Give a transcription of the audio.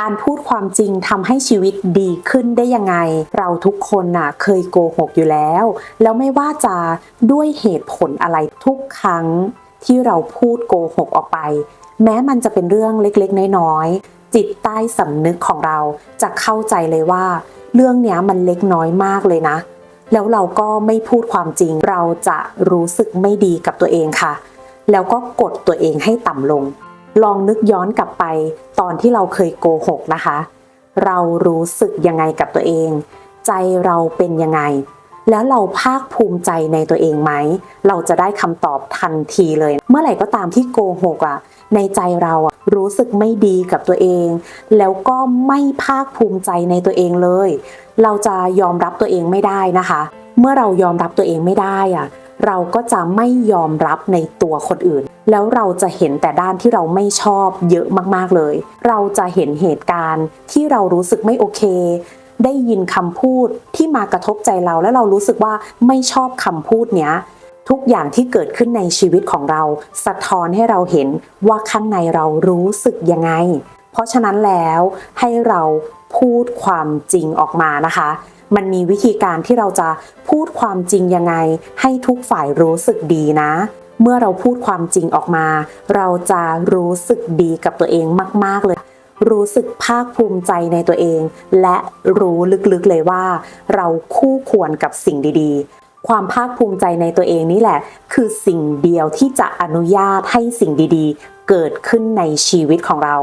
การพูดความจริงทำให้ชีวิตดีขึ้นได้ยังไง เราทุกคนน่ะเคยโกหกอยู่แล้ว แล้วไม่ว่าจะด้วยเหตุผลอะไรทุกครั้งที่เราพูดโกหกออกไป แม้มันจะเป็นเรื่องเล็กๆ น้อยๆ จิตใต้สำนึกของเราจะเข้าใจเลยว่า เรื่องนี้มันเล็กน้อยมากเลยนะ แล้วเราก็ไม่พูดความจริงเราจะรู้สึกไม่ดีกับตัวเองค่ะ แล้วก็กดตัวเองให้ต่ำลง ลองนึกย้อนกลับไปตอนที่เราเคยโกหกนะคะ เรารู้สึกยังไงกับตัวเอง ใจเราเป็นยังไง แล้วเราภาคภูมิใจในตัวเองไหม เราจะได้คำตอบทันทีเลย เมื่อไหร่ก็ตามที่โกหกอะในใจเราอะรู้สึกไม่ดีกับตัวเอง แล้วก็ไม่ภาคภูมิใจในตัวเองเลย เราจะยอมรับตัวเองไม่ได้นะคะ เมื่อเรายอมรับตัวเองไม่ได้อะ เราก็จะไม่ยอมรับในตัวคนอื่น แล้วเราจะเห็นแต่ด้านที่เราไม่ชอบเยอะมากๆเลย เราจะเห็นเหตุการณ์ที่เรารู้สึกไม่โอเค ได้ยินคำพูดที่มากระทบใจเราแล้วเรารู้สึกว่าไม่ชอบคำพูดเนี้ยทุกอย่างที่เกิดขึ้นในชีวิตของเรา สะท้อนให้เราเห็นว่าข้างในเรารู้สึกยังไง เพราะฉะนั้นแล้วให้เราพูดความจริงออกมานะคะ มันมีวิธีการที่เราจะพูดความจริงยังไง ให้ทุกฝ่ายรู้สึกดีนะ เมื่อเราพูดความจริงออกมา เราจะรู้สึกดีกับตัวเองมาก ๆ เลย รู้สึกภาคภูมิใจในตัวเอง และรู้ลึกๆเลยว่า เราคู่ควรกับสิ่งดีๆ ความภาคภูมิใจในตัวเองนี่แหละ คือสิ่งเดียวที่จะอนุญาตให้สิ่งดีๆ เกิดขึ้นในชีวิตของเรา